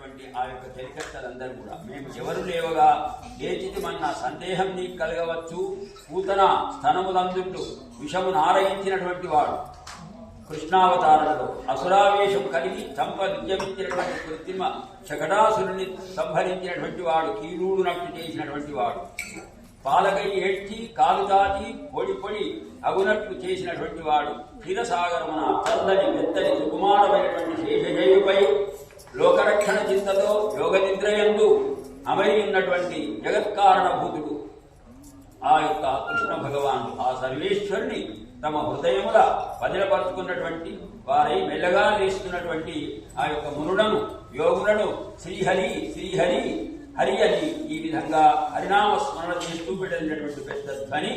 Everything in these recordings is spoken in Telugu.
ఉన్నటువంటి ఆ యొక్క చెలికత్తలందరూ కూడా. మేము ఎవరు లేవగా లేచితిమన్న సందేహం నీకు కలగవచ్చు. పూతన స్తనములందుండు. విషము నారయించినటువంటి వాడు. కృష్ణావతారంలో అసురావేశం కలిగి చంప నిత్యమించినటువంటి కృత్రిమ శకటాసురుని సంహరించినటువంటి వాడు కీలుడు నట్టు చేసినటువంటి వాడు. పాలకై ఏడ్చి కాలు దాటి పొడి పొడి అగునట్లు చేసినటువంటి వాడు. క్షీరసాగరమున చల్లని మెత్తని సుకుమారమైనటువంటి శేషజయుపై లోకరక్షణ చింతతో యోగ నిద్రయందు అమరి ఉన్నటువంటి జగత్కారణభూతుడు. ఆ యొక్క కృష్ణ భగవాన్ ఆ సర్వేశ్వరుని తమ హృదయముల వదిలపరుచుకున్నటువంటి వారై మెల్లగా లేస్తున్నటువంటి ఆ యొక్క మునులను యోగులను శ్రీహరి శ్రీహరి హరి అని ఈ విధంగా హరినామ స్మరణ చేస్తూ పెట్టినటువంటి పెద్ద ధ్వని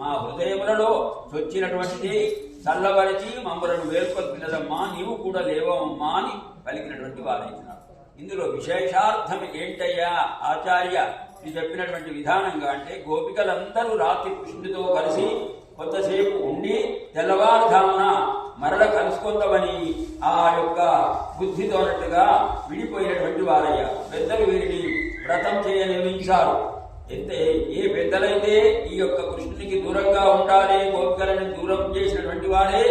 మా హృదయములలో చొచ్చినటువంటిది. చల్లవరిచి మమ్మలను వేల్కొల్పినదమ్మా నీవు కూడా లేవమ్మా అని పలికినటువంటి వారైతున్నారు ఇందులో విశేషార్థం ఏంటయ్యా? ఆచార్య ఇది చెప్పినటువంటి విధానంగా అంటే గోపికలందరూ రాత్రి కృష్ణుడితో కలిసి కొంతసేపు ఉండి తెల్లవారుధామున మరల కలుసుకుందామని ఆ యొక్క బుద్ధితోనట్టుగా విడిపోయినటువంటి వారయ్య. పెద్దలు వీరిని వ్రతం చేయ నిర్మించారు అయితే ఏ పెద్దలైతే ఈ యొక్క కృష్ణునికి దూరంగా ఉండాలి గోపికలను చేసినటువంటి వారే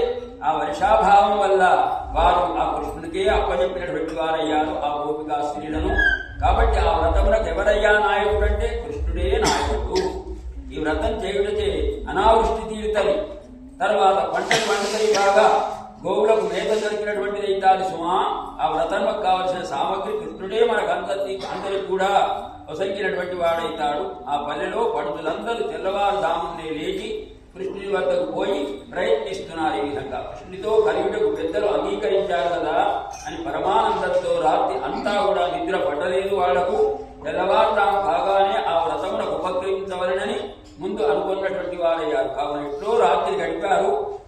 ఆ వర్షాభావం వల్ల వారు ఆ కృష్ణుడికే అప్పచెప్పినటువంటి వారయ్యారు ఆ గోపికా స్త్రీలను. కాబట్టి ఆ వ్రతమునకు ఎవరయ్యా నాయకుడు అంటే కృష్ణుడే నాయకుడు. ఈ వ్రతం చేయుటచే అనావృష్టి తీరుతని తర్వాత పంటలు పండుతాయి బాగా. గోవులకు మేత దొరికినటువంటిది అయితాది సుమా. ఆ వ్రతంలో కావలసిన సామగ్రి కృష్ణుడే మనకు అందరి అందరికి కూడా ఒసంగినటువంటి వాడైతాడు. ఆ పల్లెలో పడుతులందరూ తెల్లవారుజామునే లేచి కృష్ణుని వద్దకు పోయి ప్రయత్నిస్తున్నారు ఈ విధంగా. కృష్ణునితో కలియుటకు పెద్దలు అంగీకరించారు కదా అని పరమానందంతో రాత్రి అంతా కూడా నిద్ర పట్టలేదు వాళ్ళకు. తెల్లవారుజాము కాగానే ఆ వ్రతమునకు ఉపక్రమించవలనని ముందు అనుకున్నటువంటి వారయ్యారు. కావున ఎట్లో రాత్రి గడిపారు.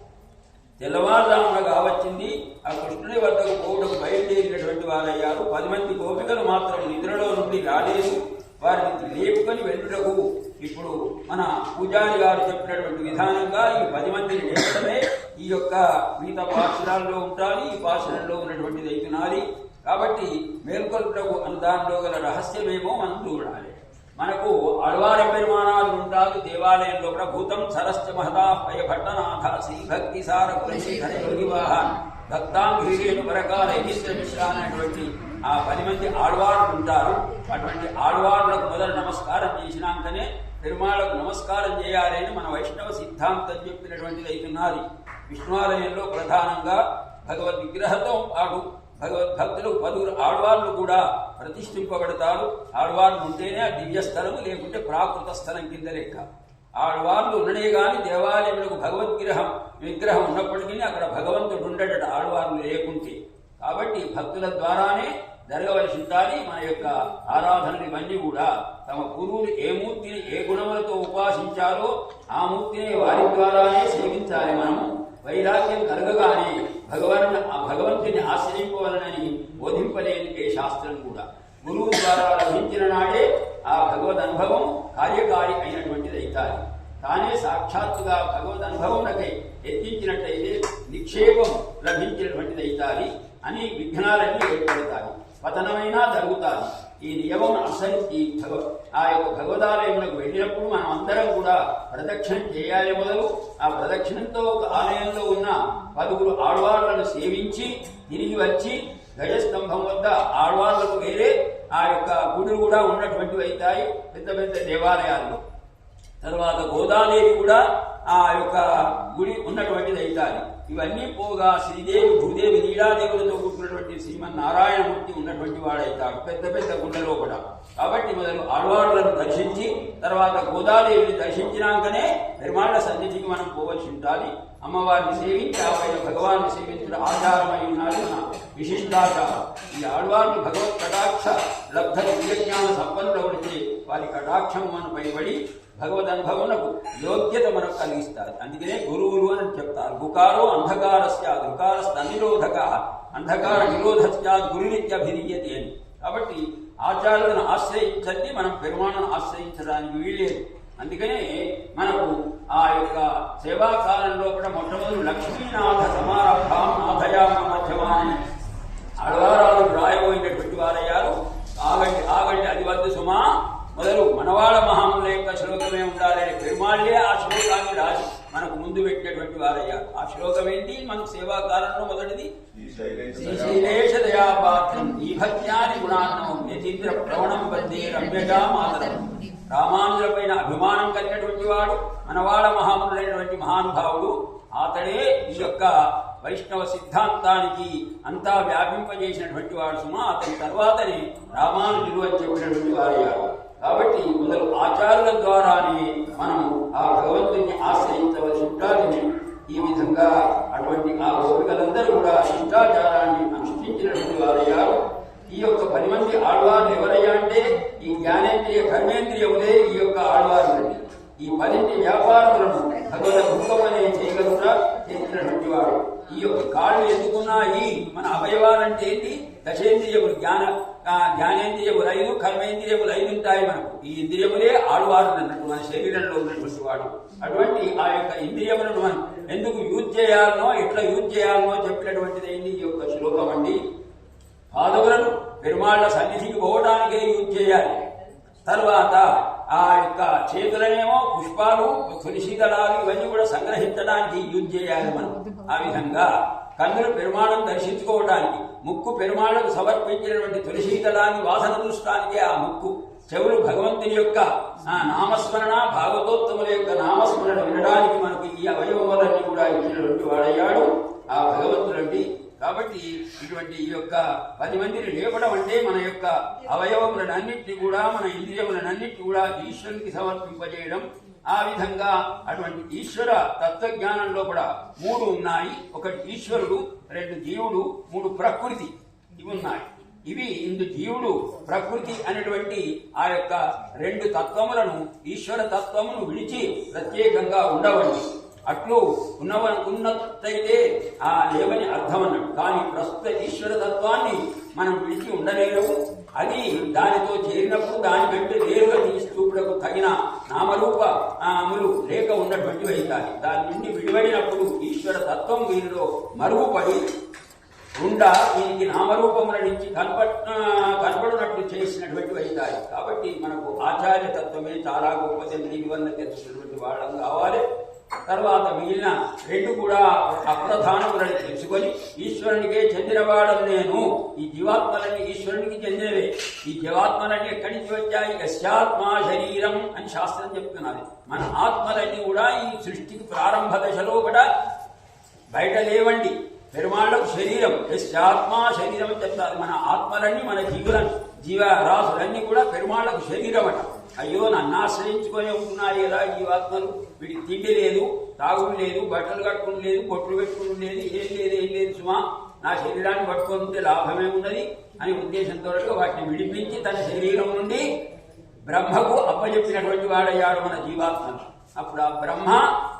తెల్లవారుజామున కావచ్చింది. ఆ కృష్ణుని వద్దకు పోవడం బయలుదేరినటువంటి వారయ్యారు. పది మంది గోపికలు మాత్రం నిద్రలో నుండి రాలేదు. వారిని లేపుకొని వెళ్ళుటకు ఇప్పుడు మన పూజారి గారు చెప్పినటువంటి విధానంగా ఈ పది మందిని లేపడమే ఈ యొక్క మిగతా పాశురాల్లో ఉండాలి ఈ పాశురంలో ఉన్నటువంటిది తినాలి కాబట్టి మేల్కొల్పుటకు అనుదానంలో గల రహస్యమేమో మనం చూడాలి. మనకు అడవారి పరిమాణాలు ఉంటాయి దేవాలయంలో కూడా భూతం సరస్య మహతా భయభట్టనాథ శ్రీ భక్తి సార పురశీధర యోగివాహ భక్తాంగిరేణు పరకాల యగిష్ట మిశ్ర అనేటువంటి ఆ పది మంది ఆడవాళ్ళు ఉంటారు. అటువంటి ఆడవాళ్ళకు మొదలు నమస్కారం చేసినాకనే పెరుమాళకు నమస్కారం చేయాలని మన వైష్ణవ సిద్ధాంతం చెప్పినటువంటిది అవుతున్నది విష్ణువాలయంలో ప్రధానంగా భగవద్ విగ్రహంతో పాటు భగవద్భక్తులు పలువురు ఆడవాళ్ళు కూడా ప్రతిష్ఠింపబడతారు. ఆడవాళ్ళు ఉంటేనే ఆ దివ్య స్థలము లేకుంటే ప్రాకృత స్థలం కింద లెక్క. ఆడవాళ్ళు ఉండనే కానీ దేవాలయములకు భగవద్గ్రహం విగ్రహం ఉన్నప్పటికీ అక్కడ భగవంతుడు ఉండట ఆడవాళ్ళు లేకుంటే. కాబట్టి భక్తుల ద్వారానే జరగవలసి మన యొక్క ఆరాధనలు ఇవన్నీ కూడా తమ గురువులు ఏ మూర్తిని ఏ గుణములతో ఉపాసించారో ఆ మూర్తిని వారి ద్వారానే సేవించాలి మనము. వైరాగ్యం కలగగానే భగవన్ ఆ భగవంతుని ఆశ్రయింపవలనని బోధింపలేని ఏ శాస్త్రం కూడా. గురువు ద్వారా లభించిన నాడే ఆ భగవద్ అనుభవం కార్యకారి అయినటువంటిది అవుతాయి తానే సాక్షాత్తుగా భగవద్ అనుభవంకై ఎత్తించినట్లయితే నిక్షేపం లభించినటువంటిది అవుతాయి అని విఘ్నాలన్నీ ఏర్పడతాయి. పతనమైనా జరుగుతాయి. ఈ నియమం అనుసరించి ఈ భగవ ఆ యొక్క భగవదాలయములకు వెళ్ళినప్పుడు మనం అందరం కూడా ప్రదక్షిణం చేయాలి మొదలు. ఆ ప్రదక్షిణంతో ఒక ఆలయంలో ఉన్న పదుగురు ఆడవాళ్ళను సేవించి తిరిగి వచ్చి గజస్తంభం వద్ద ఆడవాళ్ళకు వేరే ఆ యొక్క గుడులు కూడా ఉన్నటువంటివి అవుతాయి పెద్ద పెద్ద దేవాలయాల్లో. తర్వాత గోదాదేవి కూడా ఆ యొక్క గుడి ఉన్నటువంటిది అవుతాయి ఇవన్నీ పోగా శ్రీదేవి భూదేవి నీలాదేవులతో కూర్చున్నటువంటి శ్రీమన్నారాయణమూర్తి ఉన్నటువంటి వాడైతాడు. పెద్ద పెద్ద గుండెలో కూడా. కాబట్టి మొదలు ఆడవాళ్ళను దర్శించి తర్వాత గోదాదేవిని దర్శించినాకనే నిర్మాణ సన్నిధికి మనం పోవలసి ఉండాలి అమ్మవారిని సేవించి ఆపై భగవాన్ని సేవించడం ఆధారమై ఉన్నాడు మన విశిష్టాచారం. ఈ ఆడవారిని భగవత్ కటాక్ష లబ్ధ దివ్యజ్ఞాన సంపన్నులవుడితే వారి కటాక్షం మన పైబడి భగవద్ అనుభవమునకు యోగ్యత మనకు కలిగిస్తారు. అందుకనే గురువులు అని చెప్తారు. గుకారో అంధకారస్య గుకారస్త అనిరోధక అంధకార నిరోధస్యాత్ గురునిత్యభిధీయతే అని. కాబట్టి ఆచార్యులను ఆశ్రయించండి మనం పెరుమాణను ఆశ్రయించడానికి వీల్లేదు. అందుకనే మనకు ఆ యొక్క సేవాకాలంలో కూడా మొట్టమొదటి లక్ష్మీనాథ సమారంభాం నాథయామ మధ్యమాన్ని అడవారాలు రాయవ రామానుజుల అభిమానం కలిగినటువంటి వాడు మనవాడ మహామునుడైనటువంటి మహానుభావుడు. అతడే ఈ యొక్క వైష్ణవ సిద్ధాంతానికి అంతా వ్యాపింపజేసినటువంటి వాడు సుమా. అతని తర్వాతనే రామానుజుడు అని చెప్పినటువంటి వారయ్యాడు కాబట్టి మొదలు ఆచారుల ద్వారానే మనం ఆ భగవంతుని ఆశ్రయించవలసి ఉండాలని ఈ విధంగా అటువంటి ఆ గోపికలందరూ కూడా శిష్టాచారాన్ని అనుష్ఠించినటువంటి వారయ్యారు. ఈ యొక్క పది మంది ఆళ్వార్లు ఎవరయ్యా అంటే ఈ జ్ఞానేంద్రియ కర్మేంద్రియములే ఈ యొక్క ఆళ్వారులండి ఈ పదింటి వ్యాపారములను భగవద్ భూకమనే చేయగలుగుతా చేసినటువంటి వాడు. ఈ యొక్క కాళ్ళు ఎందుకున్నాయి మన అవయవాలంటే ఏంటి? దశేంద్రియములు జ్ఞాన జ్ఞానేంద్రియములు ఐదు కర్మేంద్రియములు ఐదు ఉంటాయి మనకు. ఈ ఇంద్రియములే ఆడువారు అన్నట్టు మన శరీరంలో ఉన్నటువంటి వాడు. అటువంటి ఆ యొక్క ఇంద్రియములను మనం ఎందుకు యూజ్ చేయాలనో ఎట్లా యూజ్ చేయాలనో చెప్పినటువంటిది ఏంటి? ఈ యొక్క శ్లోకం అండి పాదవులను పెరుమాళ్ళ సన్నిధికి పోవడానికే యూజ్ చేయాలి. తర్వాత ఆ యొక్క చేతులనేమో పుష్పాలు తులసీదళాలు ఇవన్నీ కూడా సంగ్రహించడానికి యూజ్ చేయాలి మనం. ఆ విధంగా కన్నులు పెరుమాణం దర్శించుకోవడానికి ముక్కు పెరుమాళ్ళకు సమర్పించినటువంటి తులసీదళాన్ని వాసన చూసడానికి ఆ ముక్కు. చెవులు భగవంతుని యొక్క నామస్మరణ భాగవతోత్తముల యొక్క నామస్మరణ వినడానికి మనకు ఈ అవయవములన్నీ కూడా ఇచ్చినటువంటి వాడయ్యాడు. ఆ భగవంతుడండి కాబట్టి ఇటువంటి ఈ యొక్క పది మందిని లేపడం అంటే మన యొక్క అవయవములనన్నింటినీ కూడా మన ఇంద్రియములనన్నింటినీ కూడా ఈశ్వరునికి సమర్పింపజేయడం. ఆ విధంగా అటువంటి ఈశ్వర తత్వజ్ఞానంలో కూడా మూడు ఉన్నాయి. ఒకటి ఈశ్వరుడు రెండు జీవుడు మూడు ప్రకృతి ఇవి ఉన్నాయి. ఇవి ఇందు జీవుడు ప్రకృతి అనేటువంటి ఆ యొక్క రెండు తత్వములను ఈశ్వర తత్వమును విడిచి ప్రత్యేకంగా ఉండవండి అట్లు ఉన్నవనుకున్నట్టయితే ఆ లేవని అర్థం అన్నాడు కానీ ప్రస్తుత ఈశ్వర తత్వాన్ని మనం విడిచి ఉండలేము అది దానితో చేరినప్పుడు దానికంటే వేరుగా తీస్తూపులకు తగిన నామరూప అములు లేక ఉన్నటువంటివి అవుతాయి దాని నుండి విడివడినప్పుడు ఈశ్వర తత్వం వీరిలో మరుగుపడి ఉండ దీనికి నామరూపముల నుంచి కనప కనపడినట్లు చేసినటువంటివి అవుతాయి కాబట్టి మనకు ఆచార్య తత్వమే చాలా గొప్పది. దీని వల్ల తెలుసుకున్నటువంటి వాళ్ళం కావాలి. తర్వాత మిగిలిన రెండు కూడా అప్రధానములని తెలుసుకొని ఈశ్వరునికే చెందినవాడను నేను. ఈ జీవాత్మలన్నీ ఈశ్వరునికి చెందినవే. ఈ జీవాత్మలన్నీ ఎక్కడి నుంచి వచ్చాయి? యశాత్మ శరీరం అని శాస్త్రం చెప్తున్నది. మన ఆత్మలన్నీ కూడా ఈ సృష్టికి ప్రారంభ దశలో కూడా బయట లేవండి. పెరుమాళ్ళకు శరీరం. ఆత్మా శరీరం చెప్తారు మన ఆత్మలన్నీ మన జీవుల జీవ రాసులన్నీ కూడా పెరుమాళ్ళకు శరీరం అట అయ్యో నన్ను ఆశ్రయించుకొని ఉంటున్నాయి కదా జీవాత్మలు. వీడికి తిండి లేదు తాగుడు లేదు బట్టలు కట్టుకుని లేదు బొట్లు పెట్టుకుని లేదు ఏం లేదు ఏం లేదు సుమా. నా శరీరాన్ని పట్టుకొని ఉంటే లాభమే ఉన్నది అని ఉద్దేశంతో వాటిని విడిపించి తన శరీరం నుండి బ్రహ్మకు అప్పచెప్పినటువంటి వాడయ్యాడు మన జీవాత్మ. అప్పుడు ఆ బ్రహ్మ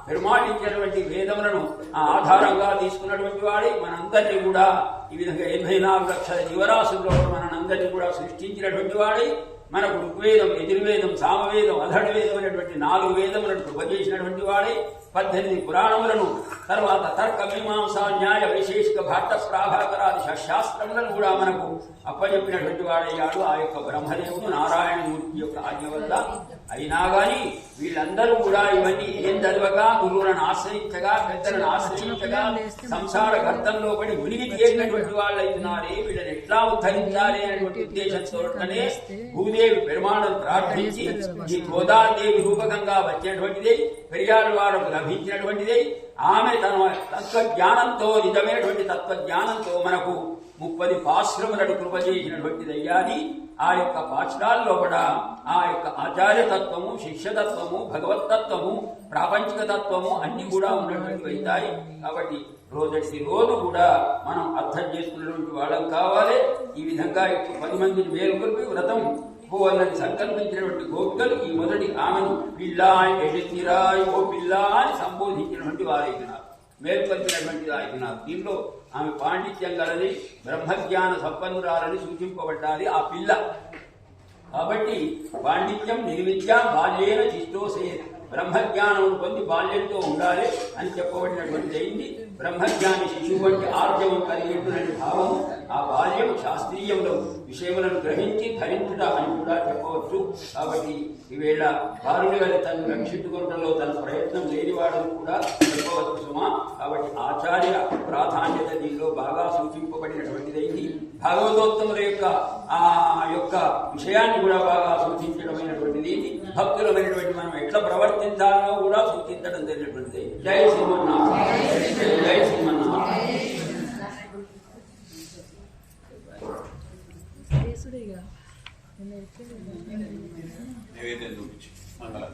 నిర్మాణించినటువంటి వేదములను ఆధారంగా తీసుకున్నటువంటి వాడే మనందరినీ కూడా ఈ విధంగా ఎనభై నాలుగు లక్షల జీవరాశుల్లో మనందరినీ కూడా సృష్టించినటువంటి వాడే. మనకు ఋగ్వేదం యజుర్వేదం సామవేదం అధర్వేదం అనేటువంటి నాలుగు వేదములను ఉపజేసినటువంటి వాడే. పద్దెనిమిది పురాణములను తర్వాత తర్క మీమాంస న్యాయ వైశేషిక భారత ప్రాభాకరాది శాస్త్రములను కూడా మనకు అప్పచెప్పినటువంటి వాడయ్యాడు ఆ యొక్క బ్రహ్మదేవుడు నారాయణమూర్తి యొక్క ఆజ్ఞ వల్ల అయినా కానీ వీళ్ళందరూ కూడా ఇవన్నీ ఏం చదవగా గురువులను ఆశ్రయించగా పెద్దలను ఆశ్రయించగా సంసార గర్తంలో పడి మునిగి తేలినటువంటి వాళ్ళు అయినారే వీళ్ళని ఎట్లా ఉద్ధరించాలి అనేటువంటి ఉద్దేశంతోనే భూదేవి పెరుమాణం ప్రార్థించి ఈ గోదాదేవి రూపకంగా వచ్చినటువంటిది. పెరియాడు వారు లభించినటువంటిది ఆమె తన తత్వజ్ఞానంతో నిజమైనటువంటి తత్వజ్ఞానంతో మనకు ముప్పది పాశ్రములను కృప ఆ యొక్క పాఠశాలలో కూడా ఆ యొక్క ఆచార్యతత్వము శిష్యతత్వము భగవత్తత్వము ప్రాపంచిక తత్వము అన్ని కూడా ఉన్నటువంటి అవుతాయి కాబట్టి రోజటి రోజు కూడా మనం అర్థం చేసుకున్నటువంటి వాళ్ళం కావాలి. ఈ విధంగా పది మందిని మేలుకొని వ్రతం పోవాలని సంకల్పించినటువంటి గోపికలు ఈ మొదటి ఆమెను పిల్లా ఎడితిరాయ్ ఓ పిల్లా అని సంబోధించినటువంటి వారైతున్నారు మేల్కొల్పినటువంటి అయితున్నారు దీంట్లో ఆమె పాండిత్యం గలది బ్రహ్మజ్ఞాన సంపన్నురాలని సూచింపబడ్డాది ఆ పిల్ల. కాబట్టి పాండిత్యం నిర్విద్య బాల్యేన చిష్టోసే బ్రహ్మజ్ఞానం పొంది బాల్యంతో ఉండాలి అని చెప్పబడినటువంటి అయింది. బ్రహ్మజ్ఞాని శిశువు వంటి ఆర్జవం కలిగినటువంటి భావం ఆ బాల్యం శాస్త్రీయంలో విషయములను గ్రహించి ధరించుట అని కూడా చెప్పవచ్చు. కాబట్టి ఈవేళ బాలుడి గారి తను రక్షించుకోవడంలో తన ప్రయత్నం లేనివాడని కూడా చెప్పవచ్చు సుమా. కాబట్టి ఆచార్య ప్రాధాన్యత దీనిలో బాగా సూచింపబడినటువంటిదైంది. భాగవతోత్తముల యొక్క ఆ యొక్క విషయాన్ని కూడా బాగా సూచించడమైనటువంటిది. భక్తులమైనటువంటి మనం ఎట్లా ప్రవర్తించాలో కూడా సూచించడం జరిగినటువంటిది. జై సింహన్నా జై శ్రీమన్నారాయణ. నివేదన చూపించి మండలం.